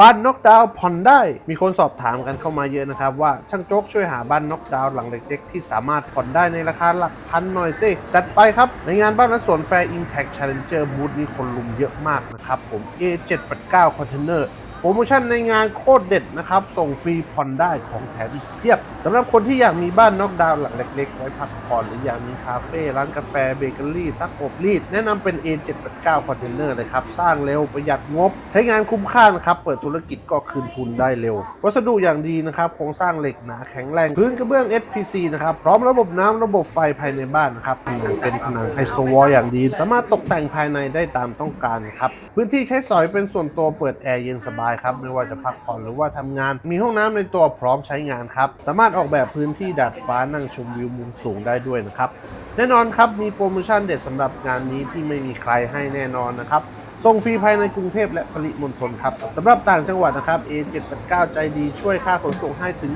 บ้านน็อกดาวน์ผ่อนได้ มีคนสอบถามกันเข้ามาเยอะนะครับ ว่าช่างโจ๊กช่วยหาบ้านน็อกดาวน์หลังเล็กๆ ที่สามารถผ่อนได้ในราคาหลักพันหน่อยสิจัดไปครับ ในงานบ้านและสวนแฟร์ Impact Challenger บูธนี้คนลุมเยอะมากนะครับผม A789 Container โปรโมชั่นในงานโคตรเด็ดนะครับ ส่งฟรีผ่อนได้ของแถมอีกเพียบสำหรับคนที่อยากมีบ้านน็อกดาวน์หลังเล็กๆ ไว้พักผ่อนหรืออยากมีคาเฟ่ร้านกาแฟเบเกอรี่ซักอบรีด แนะนำเป็น A789 Container เลยครับ สร้างเร็วประหยัดงบ ใช้งานคุ้มค่านะครับ เปิดธุรกิจก็คืนทุนได้เร็ว วัสดุอย่างดีนะครับ โครงสร้างเหล็กหนาแข็งแรง พื้นกระเบื้อง SPC นะครับ พร้อมระบบน้ำระบบไฟภายในบ้านนะครับผนังเป็นผนังไฮโซวอลอย่างดี สามารถตกแต่งภายในได้ตามต้องการครับ พื้นที่ใช้สอยเป็นส่วนตัวเปิดแอร์เย็นสบายครับไม่ว่าจะพักผ่อนหรือว่าทำงาน มีห้องน้ำในตัวพร้อมใช้งานครับ สามารถออกแบบพื้นที่ดาดฟ้านั่งชมวิวมุมสูงได้ด้วยนะครับ แน่นอนครับมีโปรโมชั่นเด็ดสำหรับงานนี้ที่ไม่มีใครให้แน่นอนนะครับส่งฟรีภายในกรุงเทพและปริมณฑลครับสำหรับต่างจังหวัดนะครับ A789 ใจดีช่วยค่าขนส่งให้ถึง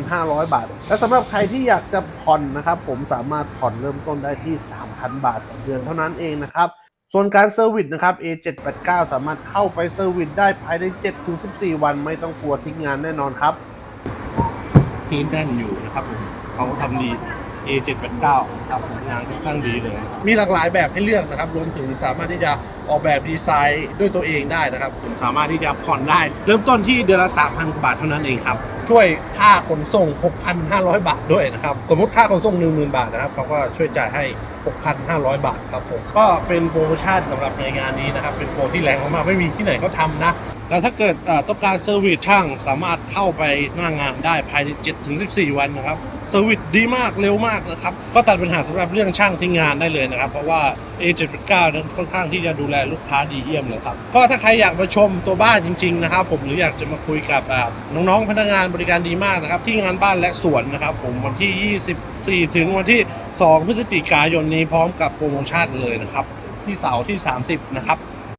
6,500 บาท และสำหรับใครที่อยากจะผ่อนนะครับ ผมสามารถผ่อนเริ่มต้นได้ที่ 3,000 บาทต่อเดือนเท่านั้นเองนะครับ ส่วนการเซอร์วิสนะครับ A789 สามารถเข้าไปเซอร์วิสได้ภายใน 7-14 วันไม่ต้องกลัวทิ้งงานแน่นอนครับ พื้นแน่นอยู่นะครับผมเขาทำดี A789 ครับผมงานค่อนข้างดีเลยมีหลากหลายแบบให้เลือกนะครับ รวมถึงสามารถที่จะออกแบบดีไซน์ด้วยตัวเองได้นะครับ ผมสามารถที่จะผ่อนได้ เริ่มต้นที่เดือนละ 3,000กว่าบาทเท่านั้นเองครับ ช่วยค่าขนส่ง 6,500 บาทด้วยนะครับ สมมุติค่าขนส่ง 10,000 บาทนะครับเขาก็ช่วยจ่ายให้ 6,500 บาทครับผม ก็เป็นโปรโมชั่นสำหรับในงานนี้นะครับ เป็นโปรที่แรงมากๆไม่มีที่ไหนเขาทำนะ แล้วถ้าเกิดต้องการเซอร์วิสช่างสามารถเข้าไปหน้างานได้ภายใน7ถึง14 วันนะครับเซอร์วิสดีมากเร็วมากนะครับ ก็ตัดปัญหาสำหรับเรื่องช่างที่งานได้เลยนะครับ เพราะว่า A789 นั้นค่อนข้างที่จะดูแลลูกค้าดีเยี่ยมเลยครับก็ถ้าใครอยากมาชมตัวบ้านจริง ๆ นะครับ ผมหรืออยากจะมาคุยกับน้องๆพนักงานบริการดีมากนะครับ ที่งานบ้านและสวนนะครับ ผมวันที่ 24 ถึงวันที่ 2 พฤศจิกายนนี้พร้อมกับโปรโมชั่นเลยนะครับที่เสาร์ที่ 30 นะครับ